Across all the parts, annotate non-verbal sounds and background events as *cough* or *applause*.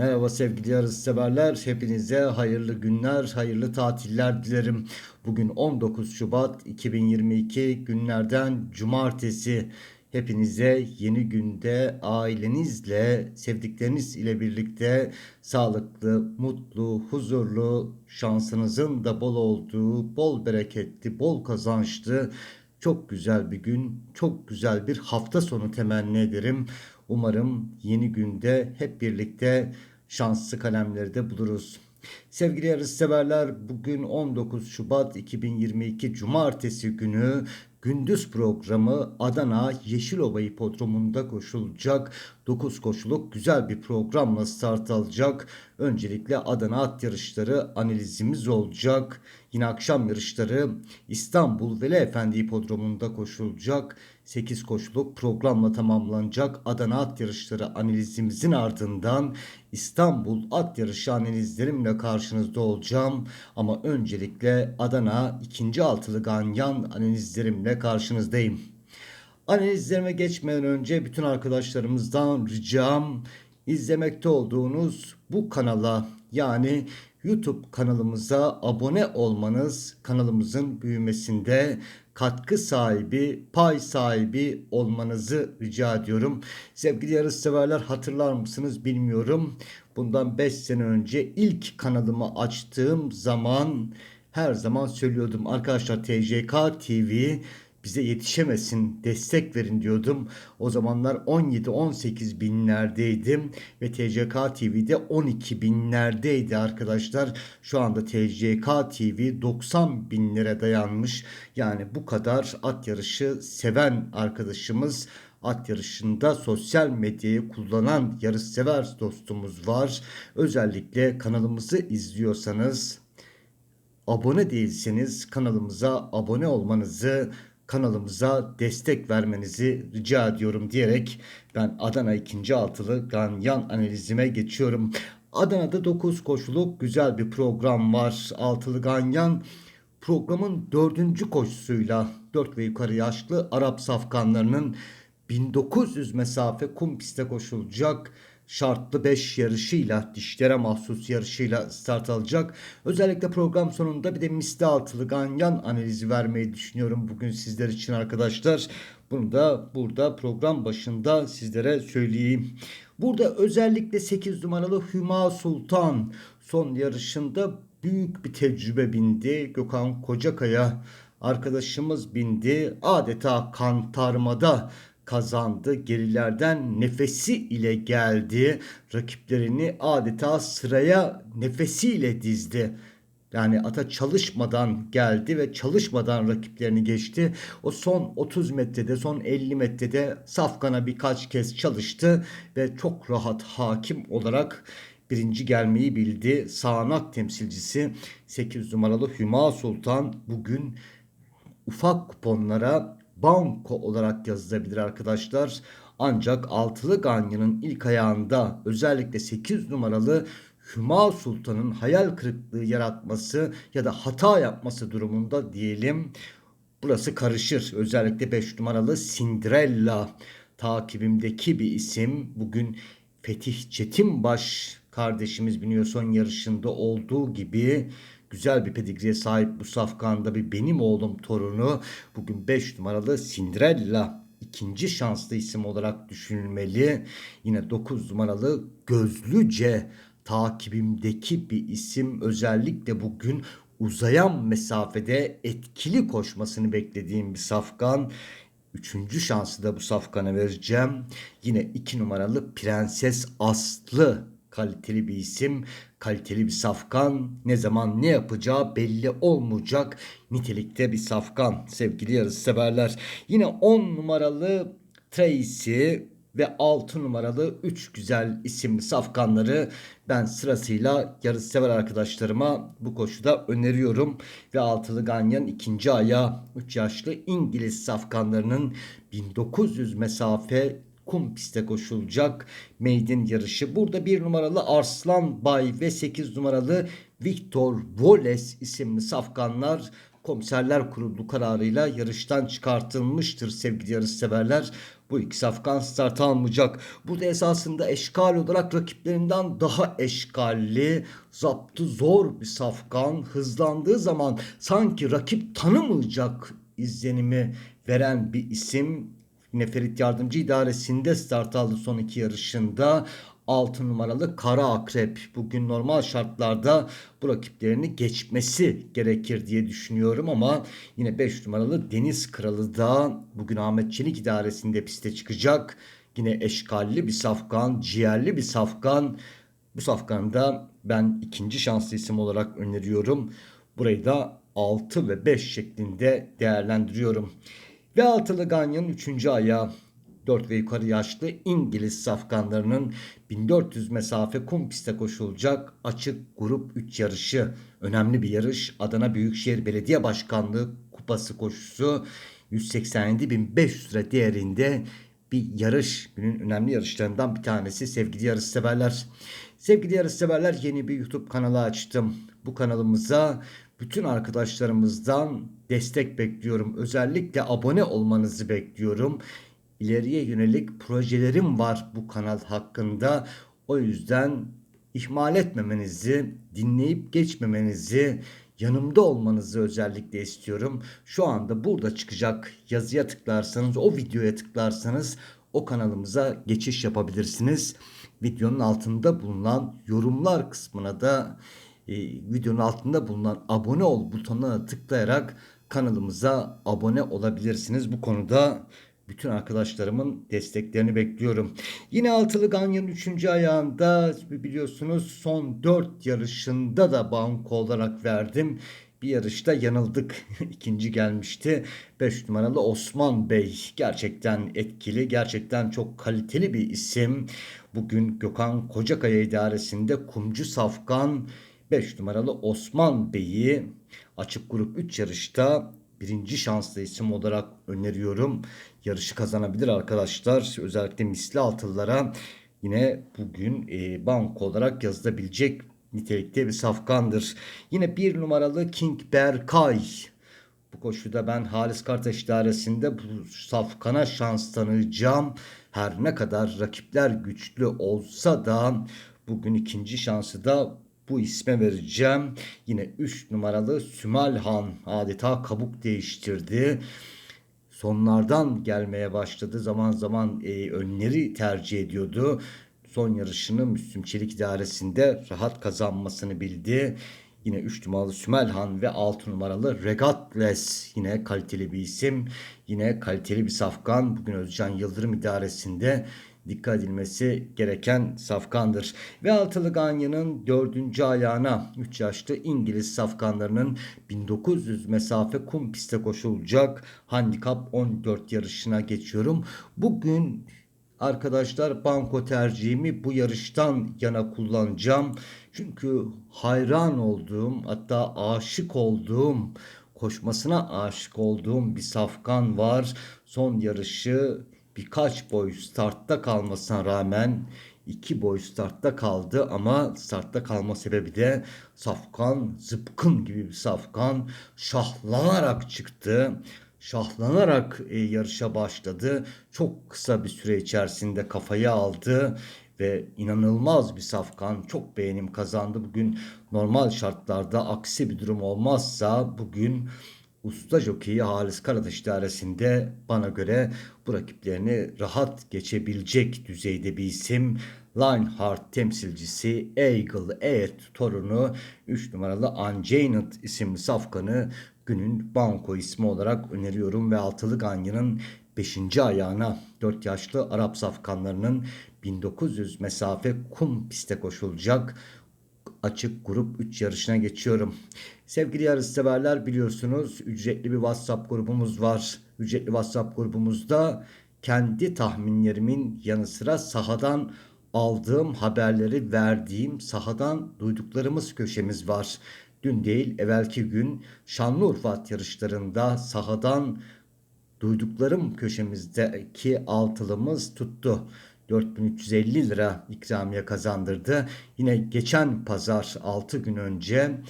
Merhaba sevgili yarış severler. Hepinize hayırlı günler, hayırlı tatiller dilerim. Bugün 19 Şubat 2022 günlerden cumartesi. Hepinize yeni günde ailenizle, sevdikleriniz ile birlikte sağlıklı, mutlu, huzurlu, şansınızın da bol olduğu, bol bereketli, bol kazançlı, çok güzel bir gün, çok güzel bir hafta sonu temenni ederim. Umarım yeni günde hep birlikte şanslı kalemleri de buluruz. Sevgili yarışseverler bugün 19 Şubat 2022 Cumartesi günü gündüz programı Adana Yeşilova Hipodromu'nda koşulacak. 9 koşuluk güzel bir programla start alacak. Öncelikle Adana at yarışları analizimiz olacak. Yine akşam yarışları İstanbul Veli Efendi Hipodromu'nda koşulacak. 8 koşuluk programla tamamlanacak Adana at yarışları analizimizin ardından İstanbul at yarışı analizlerimle karşınızda olacağım. Ama öncelikle Adana ikinci altılı ganyan analizlerimle karşınızdayım. Analizlerime geçmeden önce bütün arkadaşlarımızdan ricam izlemekte olduğunuz bu kanala yani YouTube kanalımıza abone olmanız kanalımızın büyümesinde katkı sahibi, pay sahibi olmanızı rica ediyorum. Sevgili yarışseverler hatırlar mısınız bilmiyorum. Bundan 5 sene önce ilk kanalımı açtığım zaman her zaman söylüyordum arkadaşlar TJK TV bize yetişemesin destek verin diyordum. O zamanlar 17-18 binlerdeydim ve TCK TV'de 12 binlerdeydi arkadaşlar. Şu anda TCK TV 90 binlere dayanmış. Yani bu kadar at yarışı seven arkadaşımız at yarışında sosyal medyayı kullanan yarışsever dostumuz var. Özellikle kanalımızı izliyorsanız abone değilseniz kanalımıza abone olmanızı kanalımıza destek vermenizi rica ediyorum diyerek ben Adana 2. altılı ganyan analizime geçiyorum. Adana'da 9 koşuluk güzel bir program var. Altılı ganyan programın dördüncü koşusuyla 4 ve yukarı yaşlı Arap safkanlarının 1900 mesafe kum piste koşulacak şartlı 5 yarışıyla, dişlere mahsus yarışıyla start alacak. Özellikle program sonunda bir de misli altılı ganyan analizi vermeyi düşünüyorum bugün sizler için arkadaşlar. Bunu da burada program başında sizlere söyleyeyim. Burada özellikle 8 numaralı Hüma Sultan son yarışında büyük bir tecrübe bindi. Gökhan Kocakaya arkadaşımız bindi. Adeta kantarmada kazandı. Gerilerden nefesi ile geldi. Rakiplerini adeta sıraya nefesiyle dizdi. Yani ata çalışmadan geldi ve çalışmadan rakiplerini geçti. O son 30 metrede, son 50 metrede Safkan'a birkaç kez çalıştı ve çok rahat hakim olarak birinci gelmeyi bildi. Sağanak temsilcisi 8 numaralı Hüma Sultan bugün ufak kuponlara banko olarak yazılabilir arkadaşlar. Ancak altılı ganyanın ilk ayağında özellikle 8 numaralı Hüma Sultan'ın hayal kırıklığı yaratması ya da hata yapması durumunda diyelim. Burası karışır. Özellikle 5 numaralı Cinderella takibimdeki bir isim. Bugün Fetih Çetinbaş kardeşimiz biniyor son yarışında olduğu gibi güzel bir pedigriye sahip bu safkanda bir benim oğlum torunu bugün 5 numaralı Cinderella ikinci şanslı isim olarak düşünülmeli. Yine 9 numaralı Gözlüce takibimdeki bir isim özellikle bugün uzayan mesafede etkili koşmasını beklediğim bir safkan. Üçüncü şansı da bu safkana vereceğim. Yine iki numaralı Prenses Aslı kaliteli bir isim, kaliteli bir safkan. Ne zaman ne yapacağı belli olmayacak nitelikte bir safkan sevgili yarısı severler. Yine 10 numaralı Tracy ve 6 numaralı 3 güzel isimli safkanları ben sırasıyla yarış sever arkadaşlarıma bu koşuda öneriyorum. Ve altılı ganyan ikinci aya 3 yaşlı İngiliz safkanlarının 1900 mesafe kum piste koşulacak maiden yarışı. Burada bir numaralı Arslan Bay ve 8 numaralı Victor Voles isimli safkanlar Komiserler Kurulu kararıyla yarıştan çıkartılmıştır sevgili yarışseverler. Bu iki safkan start almayacak. Burada esasında eşkal olarak rakiplerinden daha eşkalli, zaptı zor bir safkan. Hızlandığı zaman sanki rakip tanımayacak izlenimi veren bir isim. Yine Ferit Yardımcı İdaresi'nde start aldı son iki yarışında. 6 numaralı Kara Akrep bugün normal şartlarda bu rakiplerini geçmesi gerekir diye düşünüyorum ama yine 5 numaralı Deniz Kralı da bugün Ahmet Çelik idaresinde piste çıkacak. Yine eşkalli bir safkan, ciğerli bir safkan. Bu safkanı ben ikinci şanslı isim olarak öneriyorum. Burayı da 6 ve 5 şeklinde değerlendiriyorum. Ve altılı Ganyan'ın 3. ayağı 4 ve yukarı yaşlı İngiliz safkanlarının 1400 mesafe kum piste koşulacak açık grup 3 yarışı. Önemli bir yarış. Adana Büyükşehir Belediye Başkanlığı kupası koşusu 187.500 lira değerinde bir yarış. Günün önemli yarışlarından bir tanesi sevgili yarışseverler. Sevgili yarışseverler yeni bir YouTube kanalı açtım. Bu kanalımıza bütün arkadaşlarımızdan destek bekliyorum. Özellikle abone olmanızı bekliyorum ileriye yönelik projelerim var bu kanal hakkında. O yüzden ihmal etmemenizi, dinleyip geçmemenizi, yanımda olmanızı özellikle istiyorum. Şu anda burada çıkacak yazıya tıklarsanız, o videoya tıklarsanız o kanalımıza geçiş yapabilirsiniz. Videonun altında bulunan yorumlar kısmına da e, videonun altında bulunan abone ol butonuna tıklayarak kanalımıza abone olabilirsiniz. Bu konuda bütün arkadaşlarımın desteklerini bekliyorum. Yine altılı Ganyan'ın 3. ayağında biliyorsunuz son 4 yarışında da banko olarak verdim. Bir yarışta yanıldık. *laughs* İkinci gelmişti. 5 numaralı Osman Bey. Gerçekten etkili, gerçekten çok kaliteli bir isim. Bugün Gökhan Kocakaya idaresinde Kumcu Safkan 5 numaralı Osman Bey'i açık grup 3 yarışta birinci şanslı isim olarak öneriyorum. Yarışı kazanabilir arkadaşlar. Özellikle misli altıllara yine bugün e, banko olarak yazılabilecek nitelikte bir safkandır. Yine bir numaralı King Berkay. Bu koşuda ben Halis Kartaş idaresinde bu safkana şans tanıyacağım. Her ne kadar rakipler güçlü olsa da bugün ikinci şansı da bu isme vereceğim. Yine 3 numaralı Sümelhan adeta kabuk değiştirdi. Sonlardan gelmeye başladı. Zaman zaman e, önleri tercih ediyordu. Son yarışını Müslüm Çelik idaresinde rahat kazanmasını bildi. Yine 3 numaralı Sümelhan ve 6 numaralı Regatless yine kaliteli bir isim. Yine kaliteli bir safkan. Bugün Özcan Yıldırım idaresinde dikkat edilmesi gereken safkandır. Ve altılı Ganyan'ın dördüncü ayağına 3 yaşlı İngiliz safkanlarının 1900 mesafe kum piste koşulacak handikap 14 yarışına geçiyorum. Bugün arkadaşlar banko tercihimi bu yarıştan yana kullanacağım. Çünkü hayran olduğum hatta aşık olduğum koşmasına aşık olduğum bir safkan var. Son yarışı birkaç boy startta kalmasına rağmen iki boy startta kaldı ama startta kalma sebebi de Safkan zıpkın gibi bir Safkan şahlanarak çıktı. Şahlanarak e, yarışa başladı. Çok kısa bir süre içerisinde kafayı aldı ve inanılmaz bir safkan çok beğenim kazandı. Bugün normal şartlarda aksi bir durum olmazsa bugün usta jokeyi Halis Karataş idaresinde bana göre bu rakiplerini rahat geçebilecek düzeyde bir isim. Lionheart temsilcisi Eagle Air torunu 3 numaralı Unchained isimli safkanı günün banko ismi olarak öneriyorum ve altılı Ganyan'ın 5. ayağına 4 yaşlı Arap safkanlarının 1900 mesafe kum piste koşulacak açık grup 3 yarışına geçiyorum. Sevgili yarışseverler biliyorsunuz ücretli bir WhatsApp grubumuz var. Ücretli WhatsApp grubumuzda kendi tahminlerimin yanı sıra sahadan aldığım haberleri verdiğim sahadan duyduklarımız köşemiz var. Dün değil evvelki gün Şanlıurfa at yarışlarında sahadan duyduklarım köşemizdeki altılımız tuttu. 4350 lira ikramiye kazandırdı. Yine geçen pazar 6 gün önce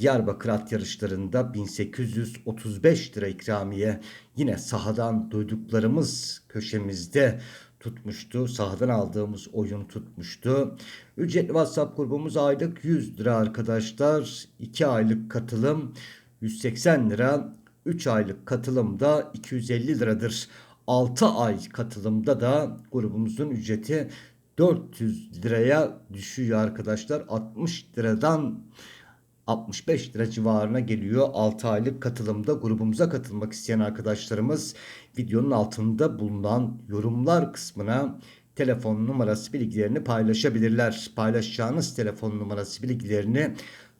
Diyarbakır at yarışlarında 1835 lira ikramiye yine sahadan duyduklarımız köşemizde tutmuştu. Sahadan aldığımız oyun tutmuştu. Ücretli WhatsApp grubumuz aylık 100 lira arkadaşlar. 2 aylık katılım 180 lira. 3 aylık katılım da 250 liradır. 6 ay katılımda da grubumuzun ücreti 400 liraya düşüyor arkadaşlar. 60 liradan 65 lira civarına geliyor 6 aylık katılımda grubumuza katılmak isteyen arkadaşlarımız videonun altında bulunan yorumlar kısmına telefon numarası bilgilerini paylaşabilirler. Paylaşacağınız telefon numarası bilgilerini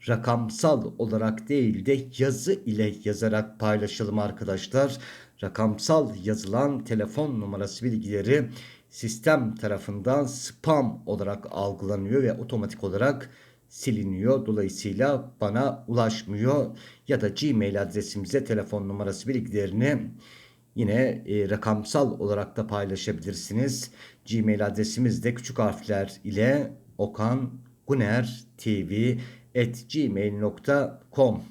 rakamsal olarak değil de yazı ile yazarak paylaşalım arkadaşlar. Rakamsal yazılan telefon numarası bilgileri sistem tarafından spam olarak algılanıyor ve otomatik olarak siliniyor. Dolayısıyla bana ulaşmıyor ya da Gmail adresimize telefon numarası bilgilerini yine e, rakamsal olarak da paylaşabilirsiniz. Gmail adresimiz de küçük harfler ile okan gmail.com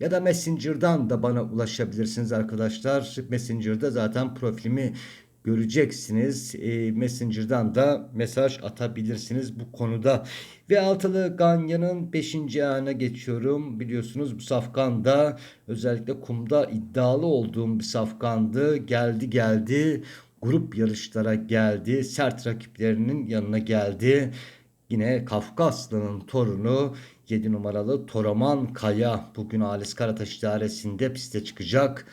ya da Messenger'dan da bana ulaşabilirsiniz arkadaşlar. Messenger'da zaten profilimi göreceksiniz. E, Messenger'dan da mesaj atabilirsiniz bu konuda. Ve altılı Ganya'nın 5. ayağına geçiyorum. Biliyorsunuz bu safkanda özellikle kumda iddialı olduğum bir safkandı. Geldi geldi. Grup yarışlara geldi. Sert rakiplerinin yanına geldi. Yine Kafkaslı'nın torunu 7 numaralı Toraman Kaya bugün Halis Karataş idaresinde piste çıkacak.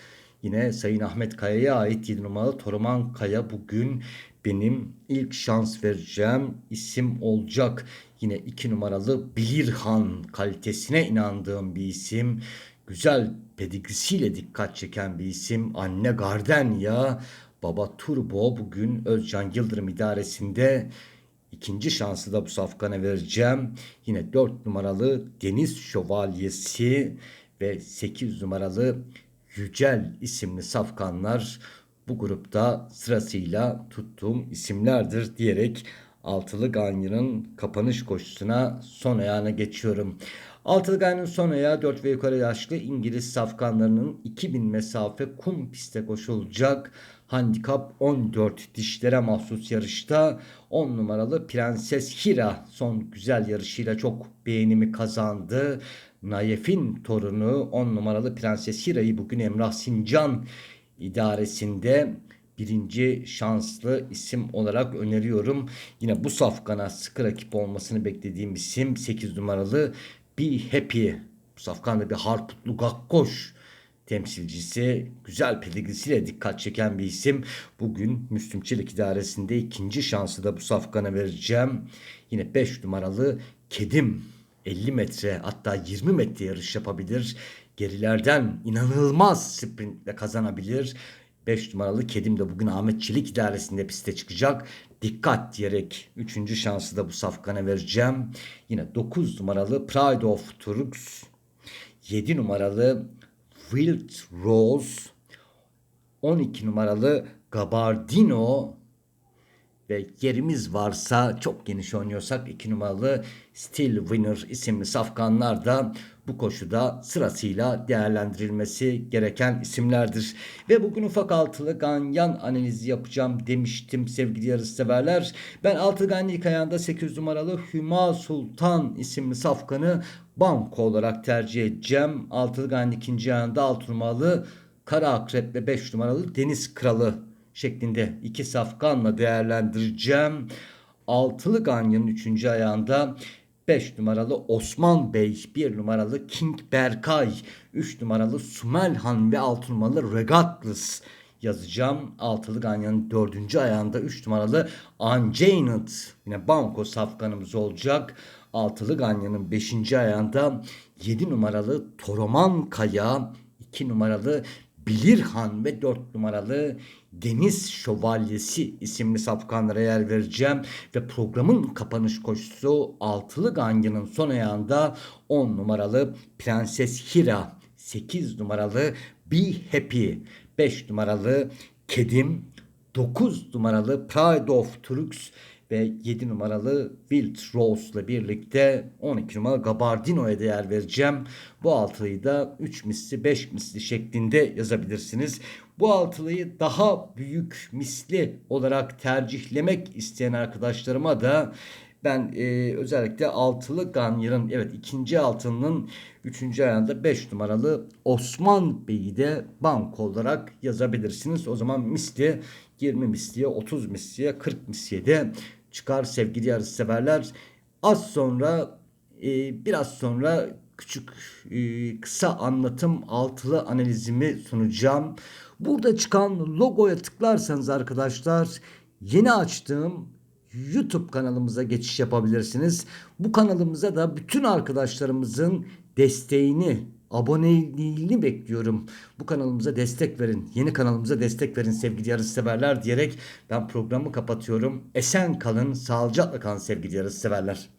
Yine Sayın Ahmet Kaya'ya ait 7 numaralı Toraman Kaya bugün benim ilk şans vereceğim isim olacak. Yine 2 numaralı Bilirhan kalitesine inandığım bir isim. Güzel pedigrisiyle dikkat çeken bir isim. Anne Gardenya, Baba Turbo bugün Özcan Yıldırım idaresinde İkinci şansı da bu safkana vereceğim. Yine 4 numaralı Deniz Şövalyesi ve 8 numaralı Yücel isimli safkanlar bu grupta sırasıyla tuttuğum isimlerdir diyerek Altılı Ganya'nın kapanış koşusuna son ayağına geçiyorum. Altılı Ganya'nın son ayağı 4 ve yukarı yaşlı İngiliz safkanlarının 2000 mesafe kum piste koşulacak. Handikap 14 dişlere mahsus yarışta 10 numaralı Prenses Hira son güzel yarışıyla çok beğenimi kazandı. Nayef'in torunu 10 numaralı Prenses Hira'yı bugün Emrah Sincan idaresinde birinci şanslı isim olarak öneriyorum. Yine bu safkana sıkı rakip olmasını beklediğim isim 8 numaralı Be Happy. Bu safkanda bir Harputlu Gakkoş temsilcisi güzel pedigrisiyle dikkat çeken bir isim. Bugün Müslüm Çelik idaresinde ikinci şansı da bu safkana vereceğim. Yine 5 numaralı Kedim 50 metre hatta 20 metre yarış yapabilir. Gerilerden inanılmaz sprintle kazanabilir. 5 numaralı Kedim de bugün Ahmet Çelik idaresinde piste çıkacak. Dikkat diyerek 3. şansı da bu safkana vereceğim. Yine 9 numaralı Pride of Turks. 7 numaralı Wild Rose. 12 numaralı Gabardino ve yerimiz varsa çok geniş oynuyorsak 2 numaralı Steel Winner isimli safkanlar da bu koşuda sırasıyla değerlendirilmesi gereken isimlerdir. Ve bugün ufak altılı ganyan analizi yapacağım demiştim sevgili yarışseverler. Ben altılı ganyan ilk ayağında 8 numaralı Hüma Sultan isimli safkanı banko olarak tercih edeceğim. Altılı ganyan ikinci ayağında 6 numaralı Kara Akrep ve 5 numaralı Deniz Kralı şeklinde iki safkanla değerlendireceğim. Altılı Ganyan'ın üçüncü ayağında 5 numaralı Osman Bey, 1 numaralı King Berkay, 3 numaralı Sumelhan ve 6 numaralı Regardless yazacağım. Altılı Ganyan'ın dördüncü ayağında 3 numaralı Unchained yine banko safkanımız olacak. Altılı Ganyan'ın 5. ayağında 7 numaralı Toroman Kaya, 2 numaralı Bilirhan ve 4 numaralı Deniz Şövalyesi isimli safkanlara yer vereceğim. Ve programın kapanış koşusu Altılı Ganyan'ın son ayağında 10 numaralı Prenses Hira, 8 numaralı Be Happy, 5 numaralı Kedim, 9 numaralı Pride of Turks ve 7 numaralı Wild Rose ile birlikte 12 numara Gabardino'ya değer vereceğim. Bu altılıyı da 3 misli 5 misli şeklinde yazabilirsiniz. Bu altılıyı daha büyük misli olarak tercihlemek isteyen arkadaşlarıma da ben e, özellikle altılı Ganyer'ın evet ikinci altının üçüncü ayağında 5 numaralı Osman Bey'i de banko olarak yazabilirsiniz. O zaman misli 20 misliye 30 misliye 40 misliye de çıkar sevgili yarış severler. Az sonra e, biraz sonra küçük e, kısa anlatım altılı analizimi sunacağım. Burada çıkan logoya tıklarsanız arkadaşlar yeni açtığım YouTube kanalımıza geçiş yapabilirsiniz. Bu kanalımıza da bütün arkadaşlarımızın desteğini, aboneliğini bekliyorum. Bu kanalımıza destek verin. Yeni kanalımıza destek verin sevgili yarışseverler diyerek ben programı kapatıyorum. Esen kalın, sağlıcakla kalın sevgili yarışseverler.